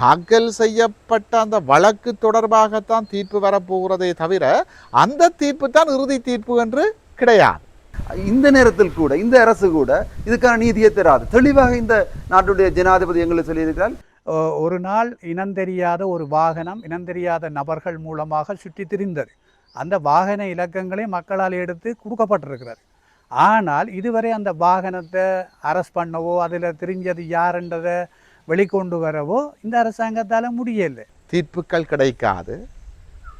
தாக்கல் செய்யப்பட்ட அந்த வழக்கு தொடர்பாகத்தான் தீர்ப்பு வரப்போகிறதே தவிர அந்த தீர்ப்பு தான் இறுதி தீர்ப்பு என்று கிடையாது. இந்த நேரத்தில் கூட இந்த அரசு கூட இதுக்கான நீதியை தராது. தெளிவாக இந்த நாட்டுடைய ஜனாதிபதி எங்களுக்கு சொல்லியிருக்கிறார். ஒரு நாள் இனந்தெரியாத ஒரு வாகனம் இனந்தெரியாத நபர்கள் மூலமாக சுற்றி திரிந்தது. அந்த வாகன இலக்கங்களே மக்களால் எடுத்து கொடுக்கப்பட்டிருக்கிறது. ஆனால் இதுவரை அந்த வாகனத்தை அரெஸ்ட் பண்ணவோ அதில் தெரிஞ்சது யாருன்றதை வெளிக்கொண்டு வரவோ இந்த அரசாங்கத்தால் முடியலை. தீர்ப்புகள் கிடைக்காது.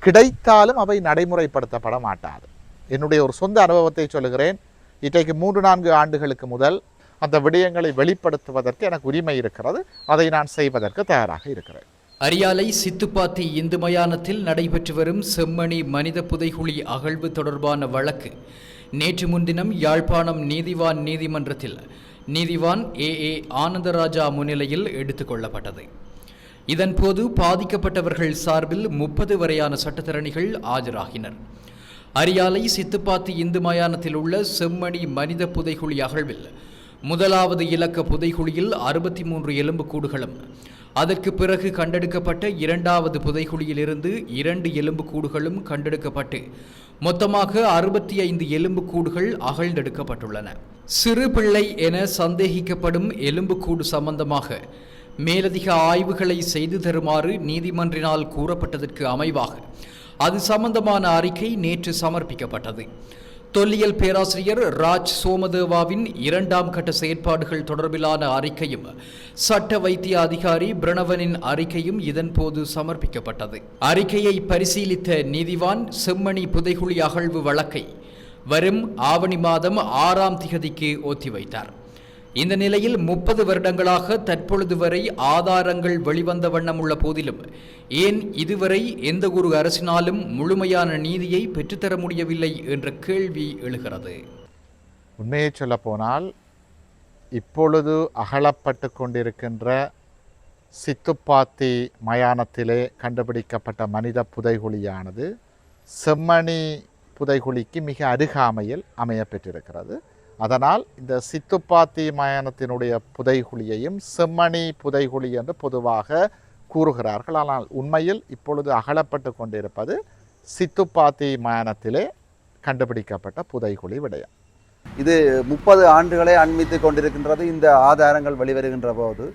கிடைத்தாலும் அவை நடைமுறைப்படுத்தப்பட மாட்டாது. என்னுடைய ஒரு சொந்த அனுபவத்தை சொல்லுகிறேன். இன்றைக்கு மூன்று நான்கு ஆண்டுகளுக்கு முதல் அந்த விடயங்களை வெளிப்படுத்துவதற்கு எனக்கு உரிமை இருக்கிறது. அதை நான் செய்வதற்கு தயாராக இருக்கிறேன். அரியாலை சித்துப்பாத்தி இந்து மயானத்தில் நடைபெற்று வரும் செம்மணி மனித புதைகுழி அகழ்வு தொடர்பான வழக்கு நேற்று முன்தினம் யாழ்ப்பாணம் நீதிவான் நீதிமன்றத்தில் நீதிவான் ஏ. ஏ. ஆனந்தராஜா முன்னிலையில் எடுத்துக்கொள்ளப்பட்டது இதன்போது பாதிக்கப்பட்டவர்கள் சார்பில் முப்பது வரையான சட்டத்தரணிகள் ஆஜராகினர். அரியாலை சித்துப்பாத்தி இந்து மயானத்தில் உள்ள செம்மணி மனித புதைகுழி அகழ்வில் முதலாவது இலக்க புதைகுழியில் அறுபத்தி மூன்று எலும்புக்கூடுகளும் அதற்கு பிறகு கண்டெடுக்கப்பட்ட இரண்டாவது புதைகுழியிலிருந்து இரண்டு எலும்புக்கூடுகளும் கண்டெடுக்கப்பட்டு மொத்தமாக அறுபத்தி ஐந்து எலும்புக்கூடுகள் அகழ்ந்தெடுக்கப்பட்டுள்ளன. சிறுபிள்ளை என சந்தேகிக்கப்படும் எலும்புக்கூடு சம்பந்தமாக மேலதிக ஆய்வுகளை செய்து தருமாறு நீதிமன்றினால் கூறப்பட்டதற்கு அமைவாக. அது சம்பந்தமான அறிக்கை நேற்று சமர்ப்பிக்கப்பட்டது. தொல்லியல் பேராசிரியர் ராஜ் சோமதேவாவின் இரண்டாம் கட்ட செயற்பாடுகள் தொடர்பிலான அறிக்கையும் சட்ட வைத்திய அதிகாரி பிரணவனின் அறிக்கையும் இதன்போது சமர்ப்பிக்கப்பட்டது. அறிக்கையை பரிசீலித்த நீதிவான் செம்மணி புதைகுழி அகழ்வு வழக்கை வரும் ஆவணி மாதம் ஆறாம் திகதிக்கு ஒத்திவைத்தார் இந்த நிலையில் முப்பது வருடங்களாக தற்பொழுது வரை ஆதாரங்கள் வெளிவந்த வண்ணம் உள்ள போதிலும் ஏன் இதுவரை எந்த ஒரு அரசினாலும் முழுமையான நீதியை பெற்றுத்தர முடியவில்லை என்ற கேள்வி எழுகிறது. உண்மையை சொல்லப்போனால் இப்பொழுது அகலப்பட்டு கொண்டிருக்கின்ற சித்துப்பாத்தி மயானத்திலே கண்டுபிடிக்கப்பட்ட மனித புதைகுழியானது செம்மணி புதைகுழிக்கு மிக அருகாமையில் அமையப்பெற்றிருக்கிறது. அதனால் இந்த சித்துப்பாத்தி மயானத்தினுடைய புதைகுழியையும் செம்மணி புதைகுழி என்று பொதுவாக கூறுகிறார்கள். ஆனால் உண்மையில் இப்பொழுது அகலப்பட்டு கொண்டிருப்பது சித்துப்பாத்தி மயானத்திலே கண்டுபிடிக்கப்பட்ட புதைகுழி விடயம். இது முப்பது ஆண்டுகளை அண்மித்து கொண்டிருக்கின்றது. இந்த ஆதாரங்கள் வெளிவருகின்ற போது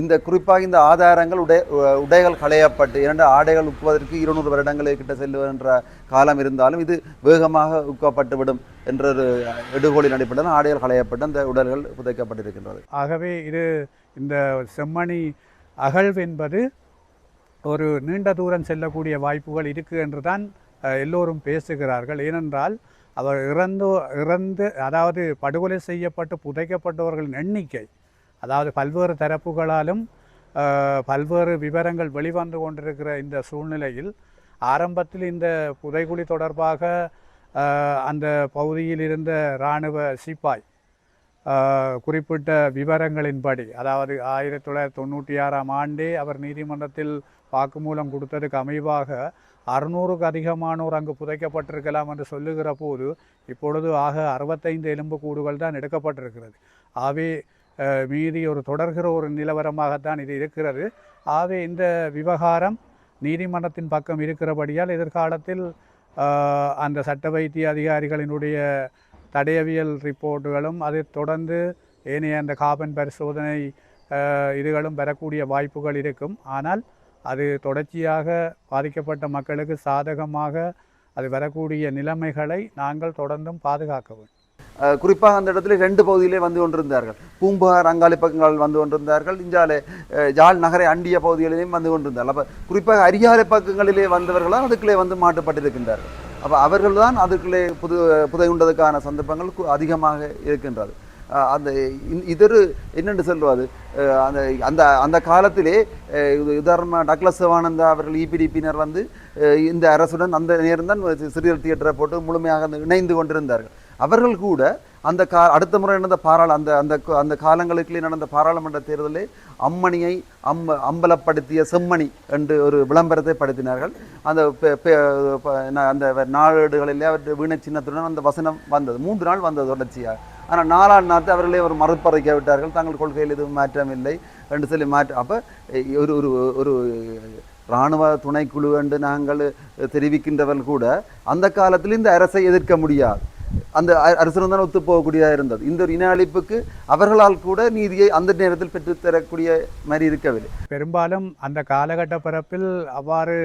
இந்த குறிப்பாக இந்த ஆதாரங்கள் உடை உடைகள் களையப்பட்டு இரண்டு ஆடைகள் உக்குவதற்கு இருநூறு வருடங்களை கிட்ட செல்லுகின்ற காலம் இருந்தாலும் இது வேகமாக உட்கப்பட்டுவிடும் என்ற ஒரு எடுகோலின் அடிப்படையில் ஆடைகள் களையப்பட்டு அந்த உடல்கள் புதைக்கப்பட்டிருக்கின்றது. ஆகவே இது இந்த செம்மணி அகழ்வு என்பது ஒரு நீண்ட தூரம் செல்லக்கூடிய வாய்ப்புகள் இருக்குது என்று தான் எல்லோரும் பேசுகிறார்கள். ஏனென்றால் அவர் இறந்து இறந்து அதாவது படுகொலை செய்யப்பட்டு புதைக்கப்பட்டவர்களின் எண்ணிக்கை அதாவது பல்வேறு தரப்புகளாலும் பல்வேறு விவரங்கள் வெளிவந்து கொண்டிருக்கிற இந்த சூழ்நிலையில் ஆரம்பத்தில் இந்த புதைகுழி தொடர்பாக அந்த பகுதியில் இருந்த இராணுவ சிப்பாய் குறிப்பிட்ட விவரங்களின்படி அதாவது ஆயிரத்தி தொள்ளாயிரத்தி தொண்ணூற்றி ஆறாம் ஆண்டே அவர் நீதிமன்றத்தில் வாக்குமூலம் கொடுத்ததுக்கு அமைவாக அறுநூறுக்கு அதிகமானோர் அங்கு புதைக்கப்பட்டிருக்கலாம் என்று சொல்லுகிற போது இப்பொழுது ஆக அறுபத்தைந்து எலும்பு கூடுகள் தான் எடுக்கப்பட்டிருக்கிறது. ஆகவே மீதி ஒரு தொடர்கிற ஒரு நிலவரமாகத்தான் இது இருக்கிறது. ஆகவே இந்த விவகாரம் நீதிமன்றத்தின் பக்கம் இருக்கிறபடியால் எதிர்காலத்தில் அந்த சட்ட வைத்திய அதிகாரிகளினுடைய தடயவியல் ரிப்போர்ட்டுகளும் அதை தொடர்ந்து ஏனைய அந்த காபன் பரிசோதனை இதுகளும் பெறக்கூடிய வாய்ப்புகள் இருக்கும். ஆனால் அது தொடர்ச்சியாக பாதிக்கப்பட்ட மக்களுக்கு சாதகமாக அது வரக்கூடிய நிலைமைகளை நாங்கள் தொடர்ந்தும் பாதுகாக்க வேண்டும். குறிப்பாக அந்த இடத்துல ரெண்டு பகுதியிலே வந்து கொண்டிருந்தார்கள். பூம்புகார் அங்காளி பக்கங்கள் வந்து கொண்டிருந்தார்கள். இஞ்சாலே ஜால் நகரை அண்டிய பகுதிகளிலேயும் வந்து கொண்டிருந்தார்கள். அப்போ குறிப்பாக அரியாலை பக்கங்களிலே வந்தவர்களால் அதுக்குள்ளே வந்து மாட்டுப்பட்டிருக்கின்றார்கள் அப்போ அவர்கள் தான் அதுக்குள்ளே புது புதை உண்டதுக்கான சந்தர்ப்பங்கள் கு- அதிகமாக இருக்கின்றது. அந்த இ- இதொரு என்னென்று சொல்வது? அந்த அந்த அந்த காலத்திலே இது உதாரணமாக டக்ளஸ் சிவானந்தா அவர்கள் இபிடிபியினர் வந்து இந்த அரசுடன் அந்த நேரம் தான் சிறியல் தியேட்டரை போட்டு முழுமையாக இணைந்து கொண்டிருந்தார்கள். அவர்கள் கூட அந்த கா அடுத்த முறை நடந்த பாராள அந்த அந்த அந்த காலங்களுக்குள்ளே நடந்த பாராளுமன்ற தேர்தலில் அம்மணியை அம்ப அம்பலப்படுத்திய செம்மணி என்று ஒரு விளம்பரத்தை படுத்தினார்கள். அந்த பெ- அந்த நாளேடுகளிலே அவர் வீண சின்னத்துடன் அந்த வசனம் வந்தது. மூன்று நாள் வந்தது தொடர்ச்சியாக. ஆனால் நாலாம் நாட்டு அவர்களே ஒரு மறுப்பறைக்க விட்டார்கள். தங்கள் கொள்கையில் எதுவும் மாற்றம் இல்லை என்று சொல்லி மாற்ற அப்போ ஒரு ஒரு ஒரு இராணுவ துணைக்குழு என்று நாங்கள் தெரிவிக்கின்றவர்கள் கூட அந்த காலத்தில் இந்த அரசை எதிர்க்க முடியாது. அந்த அ- அரசுடன் தான் ஒத்து போகக்கூடியதாக இருந்தது. இந்த ஒரு இன அழிப்புக்கு அவர்களால் கூட நீதியை அந்த நேரத்தில் பெற்றுத்தரக்கூடிய மாதிரி இருக்கவில்லை. பெரும்பாலும் அந்த காலகட்ட பிறப்பில் அவ்வாறு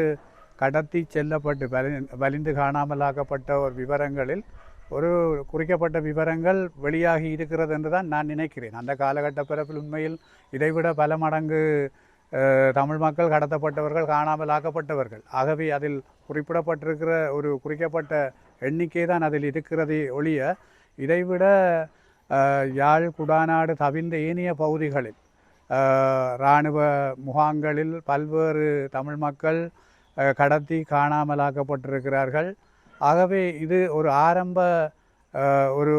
கடத்தி செல்லப்பட்டு வலி வலிந்து காணாமலாக்கப்பட்ட ஒரு விவரங்களில் ஒரு குறிக்கப்பட்ட விவரங்கள் வெளியாகி இருக்கிறது என்று தான் நான் நினைக்கிறேன். அந்த காலகட்ட பிறப்பில் உண்மையில் இதைவிட பல மடங்கு தமிழ் மக்கள் கடத்தப்பட்டவர்கள் காணாமல் ஆக்கப்பட்டவர்கள் ஆகவே அதில் குறிப்பிடப்பட்டிருக்கிற ஒரு குறிக்கப்பட்ட எண்ணிக்கை தான் அதில் இருக்கிறதே ஒழிய இதைவிட யாழ் குடாநாடு தவிர்ந்த ஏனைய பகுதிகளில் இராணுவ முகாங்களில் பல்வேறு தமிழ் மக்கள் கடத்தி காணாமலாக்கப்பட்டிருக்கிறார்கள். ஆகவே இது ஒரு ஆரம்ப ஒரு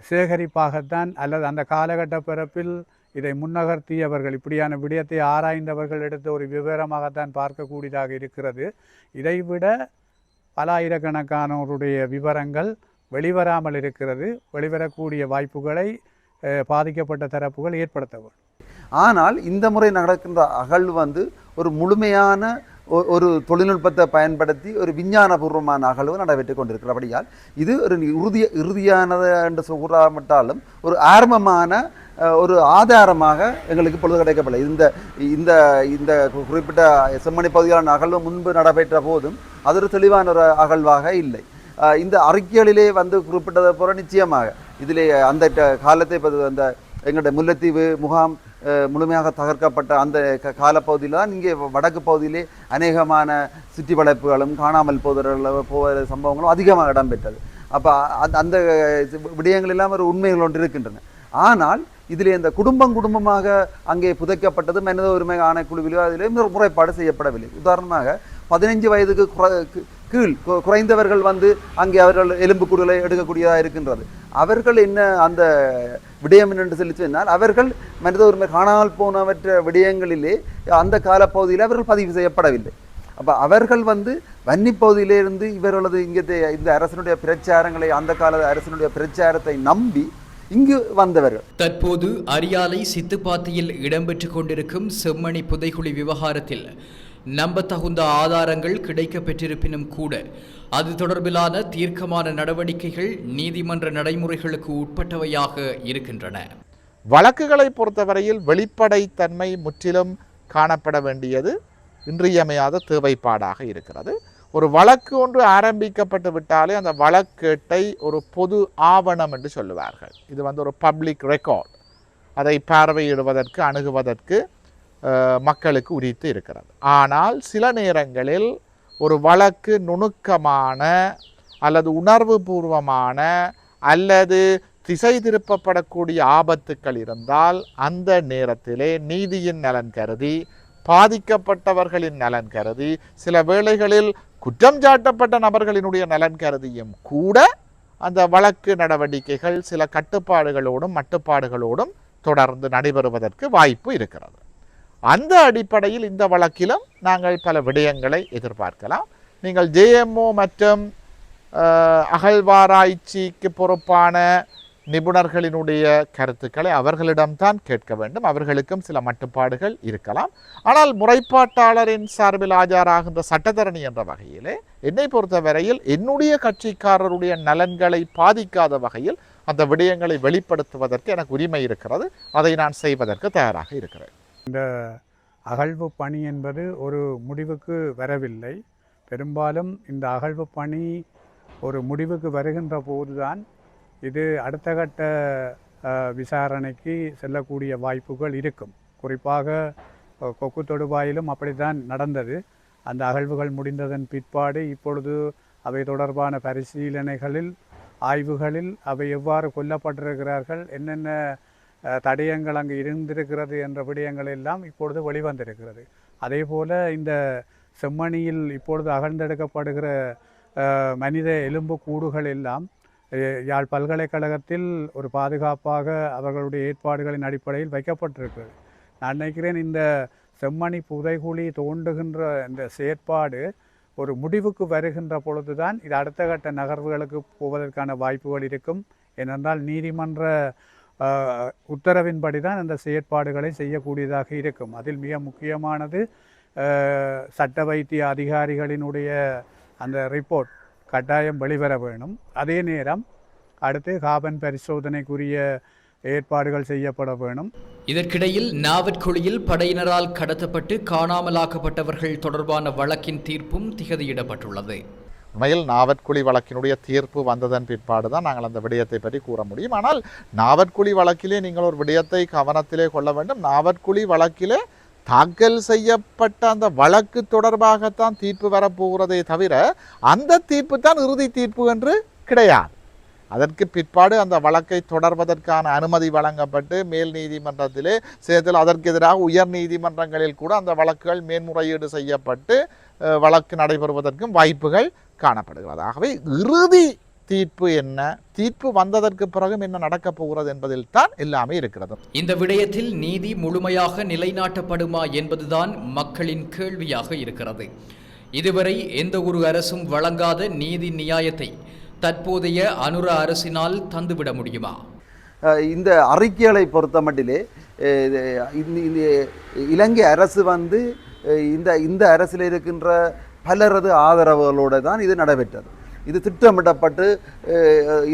சேகரிப்பாகத்தான் அல்லது அந்த காலகட்ட பிறப்பில் இதை முன்னகர்த்தியவர்கள் இப்படியான விடயத்தை ஆராய்ந்தவர்கள் எடுத்த ஒரு விவரமாகத்தான் பார்க்கக்கூடியதாக இருக்கிறது. இதைவிட பல ஆயிரக்கணக்கானோருடைய விவரங்கள் வெளிவராமல் இருக்கிறது. வெளிவரக்கூடிய வாய்ப்புகளை பாதிக்கப்பட்ட தரப்புகள் ஏற்படுத்த வேண்டும். ஆனால் இந்த முறை நடக்கின்ற அகழ்வு வந்து ஒரு முழுமையான ஒ- ஒரு தொழில்நுட்பத்தை பயன்படுத்தி ஒரு விஞ்ஞானபூர்வமான அகழ்வு நடைபெற்று கொண்டிருக்கிறபடியால் இது ஒரு உறுதிய இறுதியானது என்று கூறாமட்டாலும் ஒரு ஆரம்பமான ஒரு ஆதாரமாக எங்களுக்கு பொழுது கிடைக்கப்படலை. இந்த இந்த இந்த குறிப்பிட்ட செம்மணி பகுதியான அகழ்வு முன்பு நடைபெற்ற போதும் அது ஒரு தெளிவான ஒரு அகழ்வாக இல்லை. இந்த அறிக்கைகளிலே வந்து குறிப்பிட்டதை போல நிச்சயமாக இதிலே அந்த காலத்தை அந்த எங்களுடைய முல்லைத்தீவு முகாம் முழுமையாக தகர்க்கப்பட்ட அந்த க- காலப்பகுதியில் தான் இங்கே வடக்கு பகுதியிலே அநேகமான சுற்றி வளைப்புகளும் காணாமல் போதல் போகிற சம்பவங்களும் அதிகமாக இடம்பெற்றது. அப்போ அந்த அந்த விடயங்கள் எல்லாம் ஒரு உண்மைகள் ஒன்று இருக்கின்றன. ஆனால் இதில் இந்த குடும்பம் குடும்பமாக அங்கே புதைக்கப்பட்டது மனித உரிமை ஆணைக்குழுவிலோ அதிலே முறைப்பாடு செய்யப்படவில்லை. உதாரணமாக பதினைஞ்சு வயதுக்கு கீழ் குறைந்தவர்கள் வந்து அங்கே அவர்கள் எலும்புக்கூடுகளை எடுக்கக்கூடியதாக இருக்கின்றது. அவர்கள் என்ன அந்த விடயம் என்று சொல்லி சொன்னால் அவர்கள் மனித உரிமை காணாமல் போனவற்ற விடயங்களிலே அந்த காலப்பகுதியில் அவர்கள் பதிவு செய்யப்படவில்லை. அப்போ அவர்கள் வந்து வன்னி பகுதியிலிருந்து இவர்களது இங்கே இந்த அரசனுடைய பிரச்சாரங்களை அந்த கால அரசனுடைய பிரச்சாரத்தை நம்பி இங்கு வந்தவர்கள் தற்போது அரியாலை சித்துப்பாத்தியில் இடம்பெற்று கொண்டிருக்கும் செம்மணி புதைகுழி விவகாரத்தில் நம்பத்தகுந்த ஆதாரங்கள் கிடைக்கப் பெற்றிருப்பினும் கூட அது தொடர்பிலான தீர்க்கமான நடவடிக்கைகள் நீதிமன்ற நடைமுறைகளுக்கு உட்பட்டவையாக இருக்கின்றன. வழக்குகளை பொறுத்தவரையில் வெளிப்படைத்தன்மை முற்றிலும் காணப்பட வேண்டியது இன்றியமையாத தேவைப்பாடாக இருக்கிறது. ஒரு வழக்கு ஒன்று ஆரம்பிக்கப்பட்டு விட்டாலே அந்த வழக்கேட்டை ஒரு பொது ஆவணம் என்று சொல்லுவார்கள். இது வந்து ஒரு பப்ளிக் ரெக்கார்ட் அதை பார்வையிடுவதற்கு அணுகுவதற்கு மக்களுக்கு உரித்து இருக்கிறது. ஆனால் சில நேரங்களில் ஒரு வழக்கு நுணுக்கமான அல்லது உணர்வு பூர்வமான அல்லது திசை திருப்பப்படக்கூடிய ஆபத்துக்கள் இருந்தால் அந்த நேரத்திலே நீதியின் நலன் கருதி பாதிக்கப்பட்டவர்களின் நலன் கருதி சில வேளைகளில் குற்றம் சாட்டப்பட்ட நபர்களினுடைய நலன் கருதியும் கூட அந்த வழக்கு நடவடிக்கைகள் சில கட்டுப்பாடுகளோடும் மட்டுப்பாடுகளோடும் தொடர்ந்து நடைபெறுவதற்கு வாய்ப்பு இருக்கிறது. அந்த அடிப்படையில் இந்த வழக்கிலும் நாங்கள் பல விடயங்களை எதிர்பார்க்கலாம். நீங்கள் ஜேஎம்ஓ மற்றும் அகழ்வாராய்ச்சிக்கு பொறுப்பான நிபுணர்களினுடைய கருத்துக்களை அவர்களிடம்தான் கேட்க வேண்டும். அவர்களுக்கும் சில மட்டுப்பாடுகள் இருக்கலாம். ஆனால் முறைப்பாட்டாளரின் சார்பில் ஆஜராகின்ற சட்டத்தரணி என்ற வகையிலே என்னை பொறுத்தவரையில் என்னுடைய கட்சிக்காரருடைய நலன்களை பாதிக்காத வகையில் அந்த விடயங்களை வெளிப்படுத்துவதற்கு எனக்கு உரிமை இருக்கிறது. அதை நான் செய்வதற்கு தயாராக இருக்கிறேன். அகழ்வு பணி என்பது ஒரு முடிவுக்கு வரவில்லை. பெரும்பாலும் இந்த அகழ்வு பணி ஒரு முடிவுக்கு வருகின்ற போதுதான் இது அடுத்த கட்ட விசாரணைக்கு செல்லக்கூடிய வாய்ப்புகள் இருக்கும். குறிப்பாக கொக்கு தொடுவாயிலும் அப்படித்தான் நடந்தது. அந்த அகழ்வுகள் முடிந்ததன் பிற்பாடு இப்பொழுது அவை தொடர்பான பரிசீலனைகளில் ஆய்வுகளில் அவை எவ்வாறு கொல்லப்பட்டிருக்கிறார்கள் என்னென்ன தடயங்கள் அங்கு இருந்திருக்கிறது என்ற விடயங்கள் எல்லாம் இப்பொழுது வெளிவந்திருக்கிறது. அதே போல் இந்த செம்மணியில் இப்பொழுது அகழ்ந்தெடுக்கப்படுகிற மனித எலும்பு கூடுகள் எல்லாம் யாழ் பல்கலைக்கழகத்தில் ஒரு பாதுகாப்பாக அவர்களுடைய ஏற்பாடுகளின் அடிப்படையில் வைக்கப்பட்டிருக்கிறது. நான் நினைக்கிறேன் இந்த செம்மணி புதைகுழி தோண்டுகின்ற இந்த செயற்பாடு ஒரு முடிவுக்கு வருகின்ற பொழுதுதான் இது அடுத்த கட்ட நகர்வுகளுக்கு போவதற்கான வாய்ப்புகள் இருக்கும். ஏனென்றால் நீதிமன்ற உத்தரவின்படி தான் அந்த செயற்பாடுகளை செய்யக்கூடியதாக இருக்கும். அதில் மிக முக்கியமானது சட்ட வைத்திய அதிகாரிகளினுடைய அந்த ரிப்போர்ட். கட்டாயம் வெளிவர வேணும். அதே நேரம் அடுத்து காபன் பரிசோதனைக்குரிய ஏற்பாடுகள் செய்யப்பட வேணும். இதற்கிடையில் நாவற்குழியில் படையினரால் கடத்தப்பட்டு காணாமலாக்கப்பட்டவர்கள் தொடர்பான வழக்கின் தீர்ப்பும் திகதியிடப்பட்டுள்ளது. உண்மையில் நாவற்குழி வழக்கினுடைய தீர்ப்பு வந்ததன் பிற்பாடு தான் நாங்கள் அந்த விடயத்தை பற்றி கூற முடியும். ஆனால் நாவற்குழி வழக்கிலே நீங்கள் ஒரு விடயத்தை கவனத்திலே கொள்ள வேண்டும். நாவற்குழி வழக்கிலே தாக்கல் செய்யப்பட்ட அந்த வழக்கு தொடர்பாகத்தான் தீர்ப்பு வரப்போகிறதே தவிர அந்த தீர்ப்பு தான் இறுதி தீர்ப்பு என்று கிடையாது. அதற்கு பிற்பாடு அந்த வழக்கை தொடர்வதற்கான அனுமதி வழங்கப்பட்டு மேல் நீதிமன்றத்திலே சேர்த்தில் அதற்கு எதிராக உயர் நீதிமன்றங்களில் கூட அந்த வழக்குகள் மேன்முறையீடு செய்யப்பட்டு வழக்கு நடைபெறுவதற்கும் வாய்ப்புகள் காணப்படுகிறது. ஆகவே இறுதி தீர்ப்பு என்ன? தீர்ப்பு வந்ததற்கு பிறகும் என்ன நடக்கப் போகிறது என்பதில் தான் எல்லாமே இருக்கிறது. இந்த விடயத்தில் நீதி முழுமையாக நிலைநாட்டப்படுமா என்பதுதான் மக்களின் கேள்வியாக இருக்கிறது. இதுவரை எந்த ஒரு அரசும் வழங்காத நீதி நியாயத்தை தற்போதைய அனுர அரசினால் தந்துவிட முடியுமா? இந்த அறிக்கைகளை பொறுத்த மட்டிலே இலங்கை அரசு வந்து இந்த இந்த அரசில் இருக்கின்ற பலரது ஆதரவுகளோடு தான் இது நடைபெற்றது. இது திட்டமிடப்பட்டு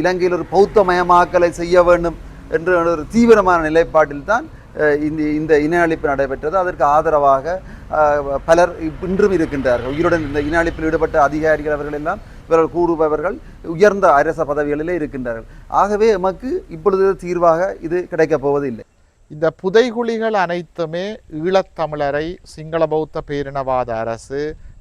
இலங்கையில் ஒரு பௌத்தமயமாக்கலை செய்ய வேண்டும் என்ற ஒரு தீவிரமான நிலைப்பாட்டில் தான் இந்த இந்த இன அழிப்பு நடைபெற்றது. அதற்கு ஆதரவாக பலர் இன்றும் இருக்கின்றார்கள். உயிருடன் இந்த இன அழிப்பில் ஈடுபட்ட அதிகாரிகள் அவர்கள் எல்லாம் இவர்கள் கூறுபவர்கள் உயர்ந்த அரச பதவிகளிலே இருக்கின்றார்கள். ஆகவே எமக்கு இப்பொழுது தீர்வாக இது கிடைக்கப் போவதில்லை. இந்த புதைகுழிகள் அனைத்துமே ஈழத்தமிழரை சிங்கள பௌத்த பேரினவாத அரசு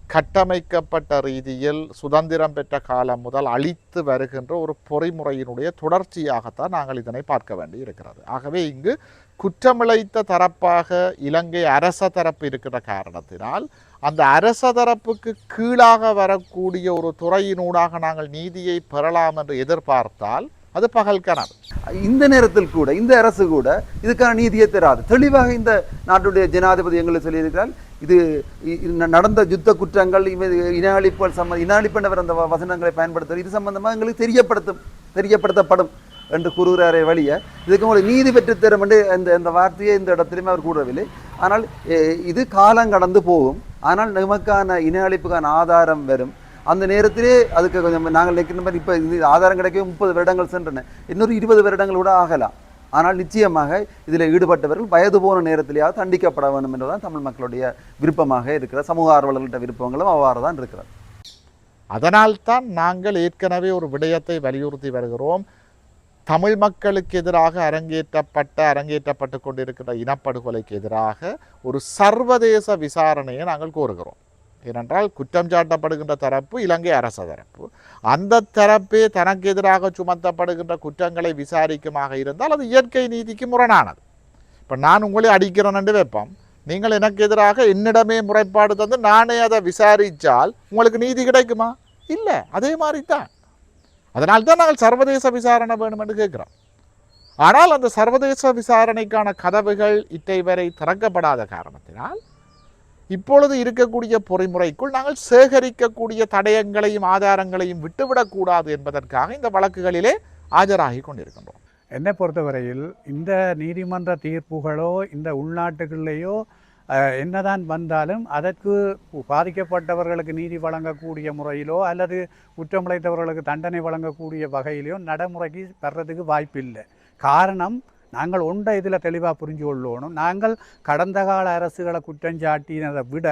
கட்டமைக்கப்பட்ட ரீதியில் சுதந்திரம் பெற்ற காலம் முதல் அழித்து வருகின்ற ஒரு பொறிமுறையினுடைய தொடர்ச்சியாகத்தான் நாங்கள் இதனை பார்க்க வேண்டி இருக்கிறது ஆகவே இங்கு குற்றமிழைத்த தரப்பாக இலங்கை அரச தரப்பு இருக்கிற காரணத்தினால் அந்த அரச தரப்புக்கு கீழாக வரக்கூடிய ஒரு துறையினூடாக நாங்கள் நீதியை பெறலாம் என்று எதிர்பார்த்தால் அது பகல் கனவு. இந்த நேரத்தில் கூட இந்த அரசு கூட இதுக்கான நீதியை தராது. தெளிவாக இந்த நாட்டுடைய ஜனாதிபதி எங்களுக்கு சொல்லியிருக்கிறார் இது இ- நடந்த யுத்த குற்றங்கள் இவ- இன அழிப்புகள் சம்ம இன அந்த வசனங்களை பயன்படுத்துவது இது சம்பந்தமாக எங்களுக்கு தெரியப்படுத்தும் தெரியப்படுத்தப்படும் என்று கூறுகிறாரே வழிய இதுக்கு உங்களுக்கு நீதி பெற்றுத்தரும் என்று இந்த இந்த வார்த்தையை இந்த இடத்திலுமே அவர் கூறவில்லை. ஆனால் இது காலம் கடந்து போகும். ஆனால் நமக்கான இன அழிப்புக்கான ஆதாரம் வரும். அந்த நேரத்திலே அதுக்கு கொஞ்சம் நாங்கள் நினைக்கிற மாதிரி இப்போ இது ஆதாரம் கிடைக்கவே முப்பது வருடங்கள் சென்றன. இன்னொரு இருபது வருடங்கள் கூட ஆகலாம். ஆனால் நிச்சயமாக இதில் ஈடுபட்டவர்கள் வயது போன நேரத்திலேயாவது தண்டிக்கப்பட வேண்டும் என்றுதான் தமிழ் மக்களுடைய விருப்பமாக இருக்கிற சமூக ஆர்வலர்கள்ட்ட விருப்பங்களும் அவ்வாறு தான் இருக்கிறது. அதனால்தான் நாங்கள் ஏற்கனவே ஒரு விடயத்தை வலியுறுத்தி வருகிறோம். தமிழ் மக்களுக்கு எதிராக அரங்கேற்றப்பட்ட அரங்கேற்றப்பட்டு கொண்டிருக்கிற இனப்படுகொலைக்கு எதிராக ஒரு சர்வதேச விசாரணையை நாங்கள் கோருகிறோம். ஏனென்றால் குற்றம் சாட்டப்படுகின்ற தரப்பு இலங்கை அரச தரப்பு. அந்த தரப்பே தனக்கு எதிராக சுமத்தப்படுகின்ற குற்றங்களை விசாரிக்குமாக இருந்தால் அது இயற்கை நீதிக்கு முரணானது. இப்போ நான் உங்களை அடிக்கிறேன்னு வைப்போம். நீங்கள் எனக்கு எதிராக என்னிடமே முறைப்பாடு தந்து நானே அதை விசாரித்தால் உங்களுக்கு நீதி கிடைக்குமா? இல்லை அதே மாதிரி தான் அதனால் தான் நாங்கள் சர்வதேச விசாரணை வேணும் என்று கேட்குறோம். ஆனால் அந்த சர்வதேச விசாரணைக்கான கதவுகள் இட்டை வரை திறக்கப்படாத காரணத்தினால் இப்பொழுது இருக்கக்கூடிய பொறிமுறைக்குள் நாங்கள் சேகரிக்கக்கூடிய தடயங்களையும் ஆதாரங்களையும் விட்டுவிடக்கூடாது என்பதற்காக இந்த வழக்குகளிலே ஆஜராகி கொண்டிருக்கின்றோம். என்னை பொறுத்தவரையில் இந்த நீதிமன்ற தீர்ப்புகளோ இந்த உள்நாட்டுகளிலேயோ என்னதான் வந்தாலும் அதற்கு பாதிக்கப்பட்டவர்களுக்கு நீதி வழங்கக்கூடிய முறையிலோ அல்லது குற்றமிழைத்தவர்களுக்கு தண்டனை வழங்கக்கூடிய வகையிலோ நடைமுறைக்கு வர்றதுக்கு வாய்ப்பில்லை. காரணம் நாங்கள் ஒன்றை இதில் தெளிவாக புரிஞ்சு கொள்ளணும் நாங்கள் கடந்த கால அரசுகளை குற்றஞ்சாட்டினதை விட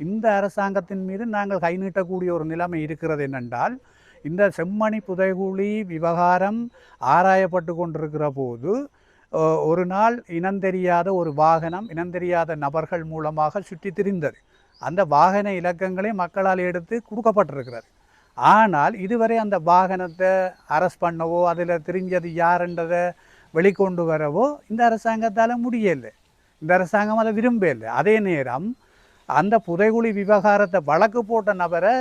இந்த அரசாங்கத்தின் மீது நாங்கள் கை நீட்டக்கூடிய ஒரு நிலைமை இருக்கிறது என்னென்றால் இந்த செம்மணி புதைகுழி விவகாரம் ஆராயப்பட்டு கொண்டிருக்கிற போது ஒரு நாள் இனந்தெரியாத ஒரு வாகனம் இனந்தெரியாத நபர்கள் மூலமாக சுற்றி திரிந்தது. அந்த வாகன இலக்கங்களை மக்களால் எடுத்து கொடுக்கப்பட்டிருக்கிறது. ஆனால் இதுவரை அந்த வாகனத்தை அரஸ்ட் பண்ணவோ அதில் தெரிஞ்சது யாருன்றதை வெளிக்கொண்டு வரவோ இந்த அரசாங்கத்தால் முடியலை. இந்த அரசாங்கம் அதை விரும்பலை. அதே நேரம் அந்த புதைகுழி விவகாரத்தை வழக்கு போட்ட நபரை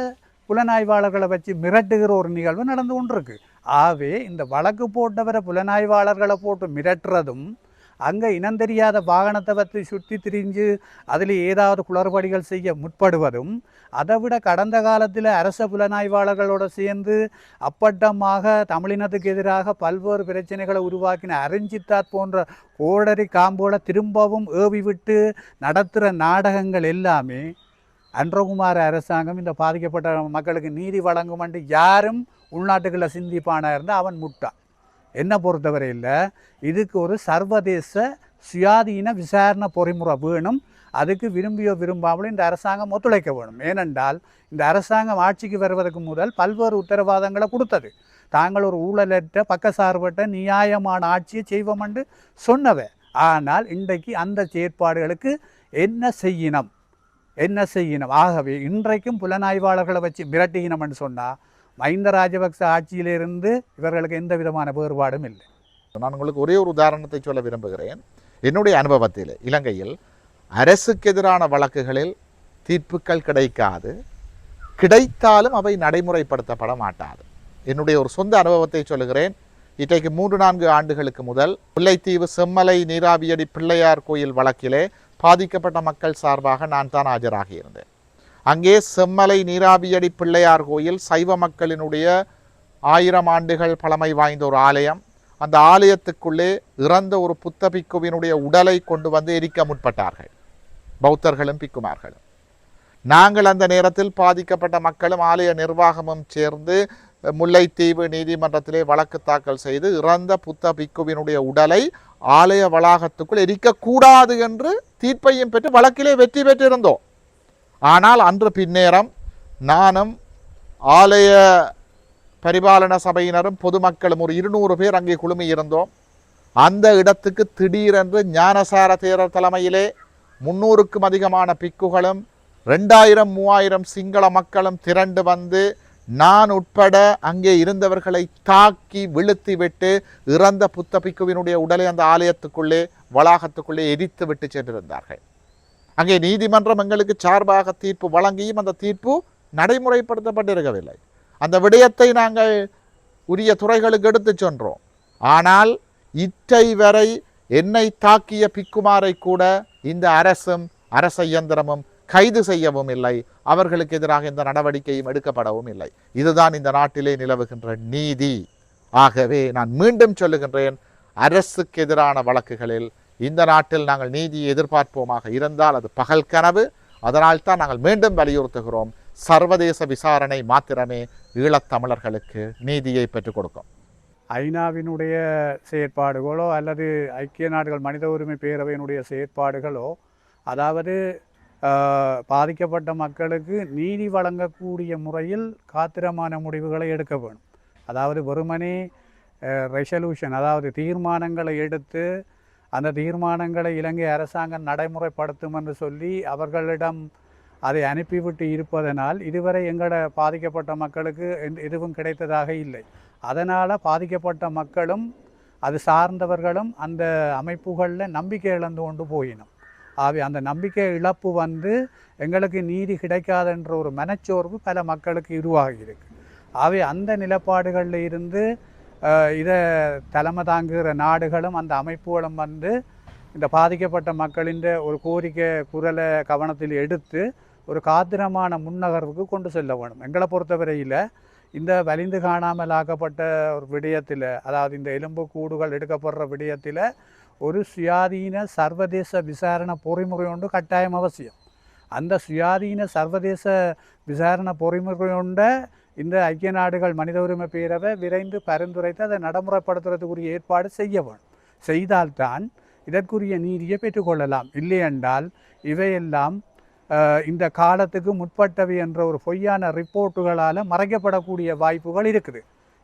புலனாய்வாளர்களை வச்சு மிரட்டுகிற ஒரு நிகழ்வு நடந்து கொண்டிருக்கு. ஆகவே இந்த வழக்கு போட்டவரை புலனாய்வாளர்களை போட்டு மிரட்டுறதும் அங்கே இனந்தெரியாத வாகனத்தை பற்றி சுற்றி திரிஞ்சு அதில் ஏதாவது குளறுபடிகள் செய்ய முற்படுவதும் அதை விட கடந்த காலத்தில் அரச புலனாய்வாளர்களோடு சேர்ந்து அப்பட்டமாக தமிழினத்துக்கு எதிராக பல்வேறு பிரச்சனைகளை உருவாக்கின அரிஞ்சித்தாத் போன்ற கோடரி காம்போட திரும்பவும் ஏவி விட்டு நடத்துகிற நாடகங்கள் எல்லாமே அன்றகுமார அரசாங்கம் இந்த பாதிக்கப்பட்ட மக்களுக்கு நீதி வழங்கும் என்று யாரும் உள்நாட்டுகளில் சிந்திப்பானா இருந்தால் அவன் முட்டான் என்னை பொறுத்தவரையில் இதுக்கு ஒரு சர்வதேச சுயாதீன விசாரணை பொறிமுறை வேணும். அதுக்கு விரும்பியோ விரும்பாமலும் இந்த அரசாங்கம் ஒத்துழைக்க வேணும். ஏனென்றால் இந்த அரசாங்கம் ஆட்சிக்கு வருவதற்கு முதல் பல்வேறு உத்தரவாதங்களை கொடுத்தது. தாங்கள் ஒரு ஊழலற்ற பக்கசார்பற்ற நியாயமான ஆட்சியை செய்வோம் என்று சொன்னவை. ஆனால் இன்றைக்கு அந்த செயற்பாடுகளுக்கு என்ன செய்யினம்? என்ன செய்யினம்? ஆகவே இன்றைக்கும் புலனாய்வாளர்களை வச்சு மிரட்டினோம் என்று சொன்னால் மஹிந்த ராஜபக்ச ஆட்சியிலிருந்து இவர்களுக்கு எந்த விதமான வேறுபாடும் இல்லை. நான் உங்களுக்கு ஒரே ஒரு உதாரணத்தை சொல்ல விரும்புகிறேன். என்னுடைய அனுபவத்தில் இலங்கையில் அரசுக்கு எதிரான வழக்குகளில் தீர்ப்புகள் கிடைக்காது. கிடைத்தாலும் அவை நடைமுறைப்படுத்தப்பட மாட்டாது. என்னுடைய ஒரு சொந்த அனுபவத்தை சொல்லுகிறேன். இன்றைக்கு மூன்று நான்கு ஆண்டுகளுக்கு முதல் முல்லைத்தீவு செம்மலை நீராவியடி பிள்ளையார் கோயில் வழக்கிலே பாதிக்கப்பட்ட மக்கள் சார்பாக நான் தான் ஆஜராகியிருந்தேன் அங்கே செம்மலை நீராவியடி பிள்ளையார் கோயில் சைவ மக்களினுடைய ஆயிரம் ஆண்டுகள் பழமை வாய்ந்த ஒரு ஆலயம். அந்த ஆலயத்துக்குள்ளே இறந்த ஒரு புத்த பிக்குவினுடைய உடலை கொண்டு வந்து எரிக்க முற்பட்டார்கள். பௌத்தர்களும் பிக்குமார்களும். நாங்கள் அந்த நேரத்தில் பாதிக்கப்பட்ட மக்களும் ஆலய நிர்வாகமும் சேர்ந்து முல்லைத்தீவு நீதிமன்றத்திலே வழக்கு தாக்கல் செய்து இறந்த புத்த பிக்குவினுடைய உடலை ஆலய வளாகத்துக்குள் எரிக்கக்கூடாது என்று தீர்ப்பையும் பெற்று வழக்கிலே வெற்றி பெற்றிருந்தோம். ஆனால் அன்று பின்னேரம் நானும் ஆலய பரிபாலன சபையினரும் பொதுமக்களும் ஒரு இருநூறு பேர் அங்கே குழுமி இருந்தோம். அந்த இடத்துக்கு திடீரென்று ஞானசார தேரர் தலைமையிலே முன்னூறுக்கும் அதிகமான பிக்குகளும் ரெண்டாயிரம் மூவாயிரம் சிங்கள மக்களும் திரண்டு வந்து நான் உட்பட அங்கே இருந்தவர்களை தாக்கி விழுத்தி விட்டு இறந்த புத்த பிக்குவினுடைய உடலை அந்த ஆலயத்துக்குள்ளே வளாகத்துக்குள்ளே எரித்து விட்டு சென்றிருந்தார்கள். அங்கே நீதிமன்றம் எங்களுக்கு சார்பாக தீர்ப்பு வழங்கியும் அந்த தீர்ப்பு நடைமுறைப்படுத்தப்பட்டிருக்கவில்லை. அந்த விடயத்தை நாங்கள் உரிய துறைகளுக்கு எடுத்துச் சென்றோம். ஆனால் இற்றை வரை என்னை தாக்கிய பிக்குமாரை கூட இந்த அரசும் அரச இயந்திரமும் கைது செய்யவும் இல்லை. அவர்களுக்கு எதிராக இந்த நடவடிக்கையும் எடுக்கப்படவும் இல்லை. இதுதான் இந்த நாட்டிலே நிலவுகின்ற நீதி. ஆகவே நான் மீண்டும் சொல்லுகின்றேன் அரசுக்கு எதிரான வழக்குகளில் இந்த நாட்டில் நாங்கள் நீதியை எதிர்பார்ப்போமாக இருந்தால் அது பகல் கனவு. அதனால் தான் நாங்கள் மீண்டும் வலியுறுத்துகிறோம். சர்வதேச விசாரணை மாத்திரமே ஈழத்தமிழர்களுக்கு நீதியை பெற்றுக் கொடுக்கும். ஐநாவினுடைய செயற்பாடுகளோ அல்லது ஐக்கிய நாடுகள் மனித உரிமை பேரவையினுடைய செயற்பாடுகளோ அதாவது பாதிக்கப்பட்ட மக்களுக்கு நீதி வழங்கக்கூடிய முறையில் காத்திரமான முடிவுகளை எடுக்க வேணும். அதாவது வெறுமனே ரெசல்யூஷன் அதாவது தீர்மானங்களை எடுத்து அந்த தீர்மானங்களை இலங்கை அரசாங்கம் நடைமுறைப்படுத்தும் என்று சொல்லி அவர்களிடம் அதை அனுப்பிவிட்டு இருப்பதனால் இதுவரை எங்களோட பாதிக்கப்பட்ட மக்களுக்கு எதுவும் கிடைத்ததாக இல்லை. அதனால் பாதிக்கப்பட்ட மக்களும் அது சார்ந்தவர்களும் அந்த அமைப்புகளில் நம்பிக்கை இழந்து கொண்டு போயினோம். ஆகவே அந்த நம்பிக்கை இழப்பு வந்து எங்களுக்கு நீதி கிடைக்காதுன்ற ஒரு மனச்சோர்வு பல மக்களுக்கு உருவாகியிருக்கு ஆகவே அந்த நிலப்பாடுகளில் இருந்து இதை தலைமை தாங்குகிற நாடுகளும் அந்த அமைப்புகளும் வந்து இந்த பாதிக்கப்பட்ட மக்களின் ஒரு கோரிக்கை குரலை கவனத்தில் எடுத்து ஒரு காத்திரமான முன்னகர்வுக்கு கொண்டு செல்ல வேணும். எங்களை பொறுத்தவரையில் இந்த வலிந்து காணாமல் ஆக்கப்பட்ட ஒரு விடயத்தில் அதாவது இந்த எலும்பு கூடுகள் எடுக்கப்படுற விடயத்தில் ஒரு சுயாதீன சர்வதேச விசாரணை பொறிமுறை ஒன்று கட்டாயம் அவசியம். அந்த சுயாதீன சர்வதேச விசாரணை பொறிமுறை ஒன்றை இந்த ஐக்கிய நாடுகள் மனித உரிமை பேரவை விரைந்து பரிந்துரைத்து அதை நடைமுறைப்படுத்துறதுக்குரிய ஏற்பாடு செய்ய வேண்டும் செய்தால்தான் இதற்குரிய நீதியை பெற்றுக்கொள்ளலாம். இல்லையென்றால் இவையெல்லாம் இந்த காலத்துக்கு முற்பட்டவை என்ற ஒரு பொய்யான ரிப்போர்ட்டுகளால் மறைக்கப்படக்கூடிய வாய்ப்புகள் இருக்குது.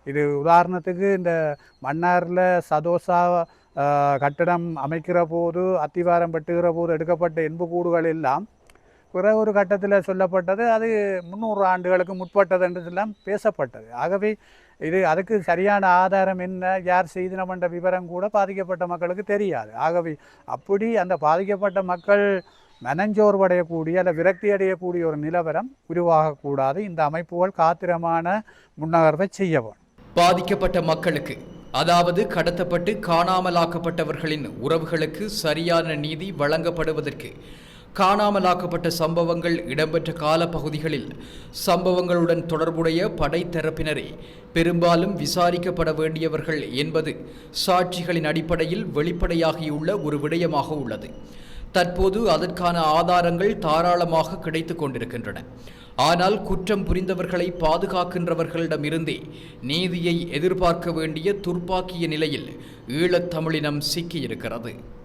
இது உதாரணத்துக்கு இந்த மன்னாரில் சதோசா கட்டடம் அமைக்கிற போது அத்திவாரம் வெட்டுகிற போது எடுக்கப்பட்ட எண்புக்கூடுகள் எல்லாம் பிற ஒரு கட்டத்தில் சொல்லப்பட்டது அது முந்நூறு ஆண்டுகளுக்கு முற்பட்டது என்றெல்லாம் பேசப்பட்டது. ஆகவே இது அதுக்கு சரியான ஆதாரம் என்ன யார் செய்தினம் என்ற விவரம் கூட பாதிக்கப்பட்ட மக்களுக்கு தெரியாது. ஆகவே அப்படி அந்த பாதிக்கப்பட்ட மக்கள் மனஞ்சோர்வடையக்கூடிய அல்ல விரக்தி அடையக்கூடிய ஒரு நிலவரம் உருவாகக்கூடாது. இந்த அமைப்புகள் காத்திரமான முன்னகர்வை செய்ய பாதிக்கப்பட்ட மக்களுக்கு அதாவது கடத்தப்பட்டு காணாமலாக்கப்பட்டவர்களின் உறவுகளுக்கு சரியான நீதி வழங்கப்படுவதற்கு காணாமலாக்கப்பட்ட சம்பவங்கள் இடம்பெற்ற காலப்பகுதிகளில் சம்பவங்களுடன் தொடர்புடைய படைத்தரப்பினரே பெரும்பாலும் விசாரிக்கப்பட வேண்டியவர்கள் என்பது சாட்சிகளின் அடிப்படையில் வெளிப்படையாகியுள்ள ஒரு விடயமாக உள்ளது. தற்போது அதற்கான ஆதாரங்கள் தாராளமாக கிடைத்து கொண்டிருக்கின்றன. ஆனால் குற்றம் புரிந்தவர்களை பாதுகாக்கின்றவர்களிடமிருந்தே நீதியை எதிர்பார்க்க வேண்டிய துர்ப்பாக்கிய நிலையில் ஈழத்தமிழினம் சிக்கியிருக்கிறது.